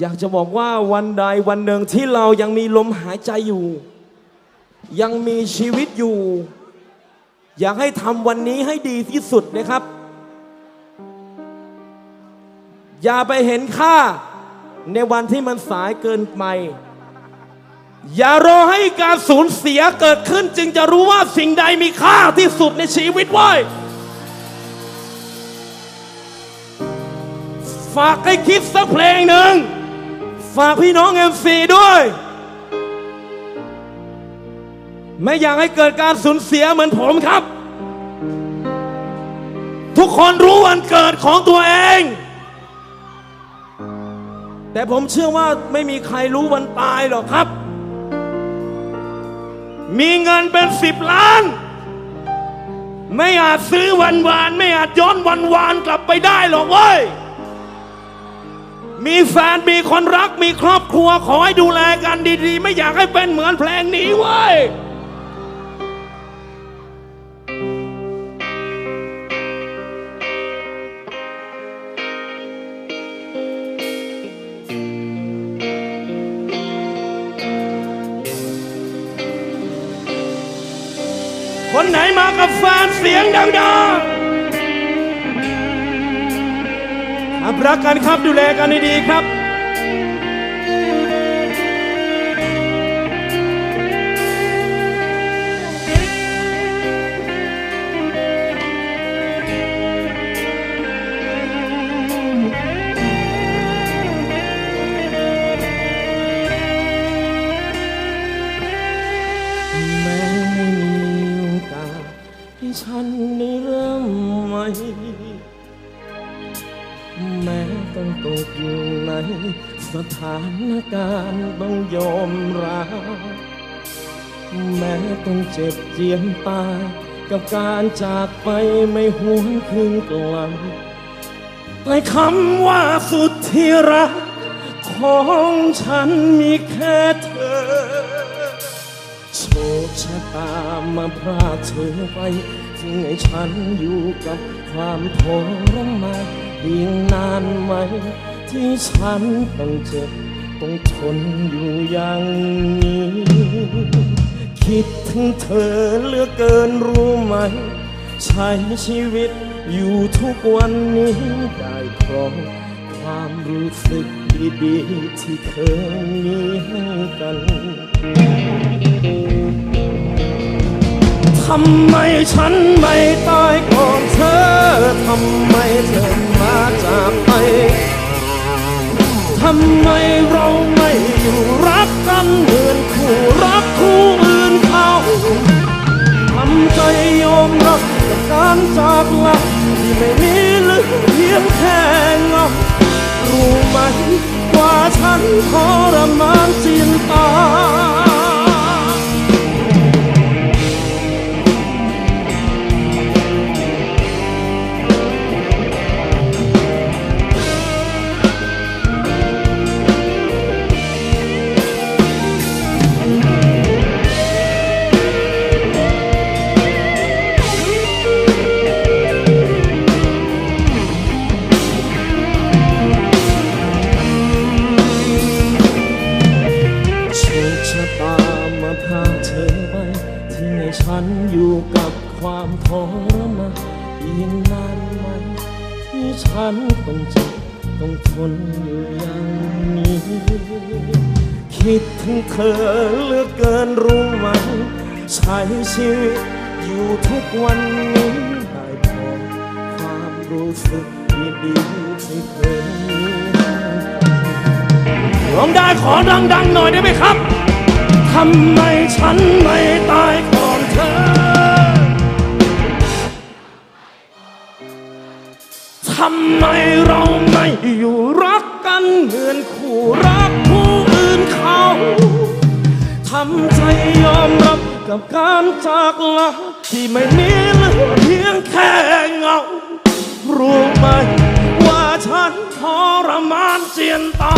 อยากจะบอกว่าวันใดวันหนึ่งที่เรายังมีลมหายใจอยู่ ยังมีชีวิตอยู่ อยากให้ทำวันนี้ให้ดีที่สุดนะครับ อย่าไปเห็นค่าในวันที่มันสายเกินไป อย่ารอให้การสูญเสียเกิดขึ้น จึงจะรู้ว่าสิ่งใดมีค่าที่สุดในชีวิตไว้ยฝากให้คิดสักเพลงหนึ่ง ฝากพี่น้องเอ็มซีด้วย ไม่อยากให้เกิดการสูญเสียเหมือนผมครับ ทุกคนรู้วันเกิดของตัวเอง แต่ผมเชื่อว่าไม่มีใครรู้วันตายหรอกครับ มีเงินเป็นสิบล้าน ไม่อาจซื้อวันวาน ไม่อาจย้อนวันวานกลับไปได้หรอกเว้ย มีแฟนมีคนรักมีครอบครัวขอให้ดูแลกันดีๆ ไม่อยากให้เป็นเหมือนเพลงนี้เว้ยคนไหนมากับแฟนเสียงดังๆ รับรักกันครับดูแลกันดีๆครับ สถานการณ์ต้องยอมรับแม้ต้องเจ็บเจียนตายกับการจากไปไม่หวนคืนกลับแต่คำว่าสุดที่รัก ของฉันมีแค่เธอ โชคชะตามาพรากเธอไปจึงให้ฉันอยู่กับความทรมานอีกนานไหม ที่ฉันต้องเจ็บต้องทนอยู่อย่างนี้ คิดถึงเธอเหลือเกินรู้ไหม ใช้ชีวิตอยู่ทุกวันนี้ได้เพราะความรู้สึกดีๆที่เคยมีให้กัน ทำไมฉันไม่ตายก่อนเธอ ทำไมเธอมาจากไปำไมเราไม่อยู่รักกันเหมือนคู่รักคู่อื่นเขาทำใจยอมรับกับการจากลาที่ไม่มีเหลือเพียงแค่เงารู้ไหมว่าฉันทรมานสิ้นตา ความทรมานอีกนานไหมที่ฉันต้องเจ็บต้องทนอยู่อย่างนี้ คิดถึงเธอเหลือเกินรู้ไหมใช้ชีวิตอยู่ทุกวันนี้ได้พอความรู้สึกดีๆที่เคยมีให้กันร้องได้ขอดังๆหน่อยได้ไหมครับทำไมฉันไม่ตา ทำไมเราไม่อยู่รักกันเหมือนคู่รักคู่อื่นเขาทำใจยอมรับกับการจากลาที่ไม่มีเหลือเพียงแค่เงา รู้ไหมว่าฉันทรมานเจียนตา